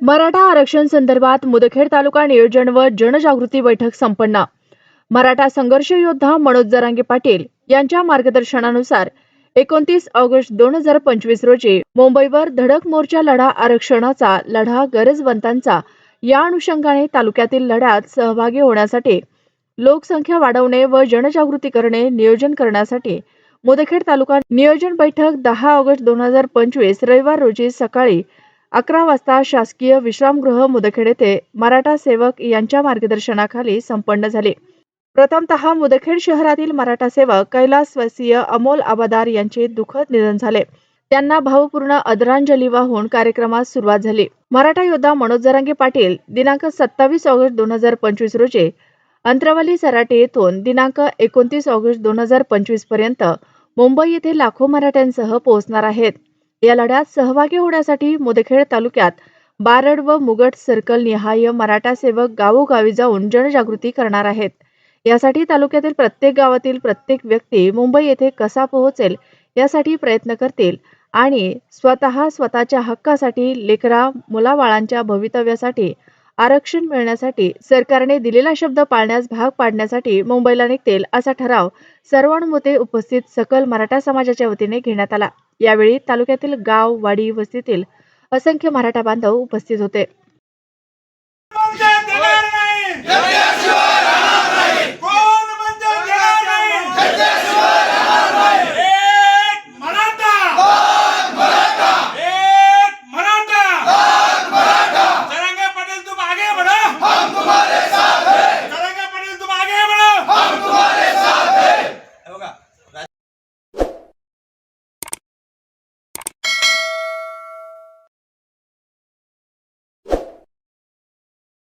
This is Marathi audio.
मराठा आरक्षण संदर्भात मुदखेड तालुका नियोजन व जनजागृती बैठक संपन्न. मराठा संघर्ष योद्धा मनोज जरांगे पाटील यांच्या मार्गदर्शनानुसार एकोणतीस ऑगस्ट दोन हजार पंचवीस रोजी मुंबईवर धडक मोर्चा लढा आरक्षणाचा लढा गरजवंतांचा या अनुषंगाने तालुक्यातील लढ्यात सहभागी होण्यासाठी लोकसंख्या वाढवणे व जनजागृती करणे नियोजन करण्यासाठी मुदखेड तालुका नियोजन बैठक दहा ऑगस्ट दोन हजार पंचवीस रविवार रोजी सकाळी अकरा वाजता शासकीय विश्रामगृह मुदखेड येथे मराठा सेवक यांच्या मार्गदर्शनाखाली संपन्न झाले. प्रथमतः मुदखेड शहरातील मराठा सेवक कैलासवासीय अमोल आबादार यांचे दुःखद निधन झाले. त्यांना भावपूर्ण आदरांजली वाहून कार्यक्रमास सुरुवात झाली. मराठा योद्धा मनोज जरांगे पाटील दिनांक सत्तावीस ऑगस्ट दोन हजार पंचवीस रोजी अंतरावली सराटे येथून दिनांक एकोणतीस ऑगस्ट दोन हजार पंचवीसपर्यंत मुंबई येथे लाखो मराठ्यांसह पोहोचणार आहेत. या लढ्यात सहभागी होण्यासाठी मुदखेड तालुक्यात बारड व मुगट सर्कल निहाय मराठा सेवक गावोगावी जाऊन जनजागृती करणार आहेत. यासाठी तालुक्यातील प्रत्येक गावातील प्रत्येक व्यक्ती मुंबई येथे कसा पोहोचेल यासाठी प्रयत्न करतील आणि स्वतः स्वतःच्या हक्कासाठी लेकरा मुलाबाळांच्या भवितव्यासाठी आरक्षण मिळण्यासाठी सरकारने दिलेला शब्द पाळण्यास भाग पाडण्यासाठी मुंबईला निघतील असा ठराव सर्वानुमते उपस्थित सकल मराठा समाजाच्या वतीने घेण्यात आला. यावेळी तालुक्यातील गाव वाडी वस्तीतील असंख्य मराठा बांधव उपस्थित होते.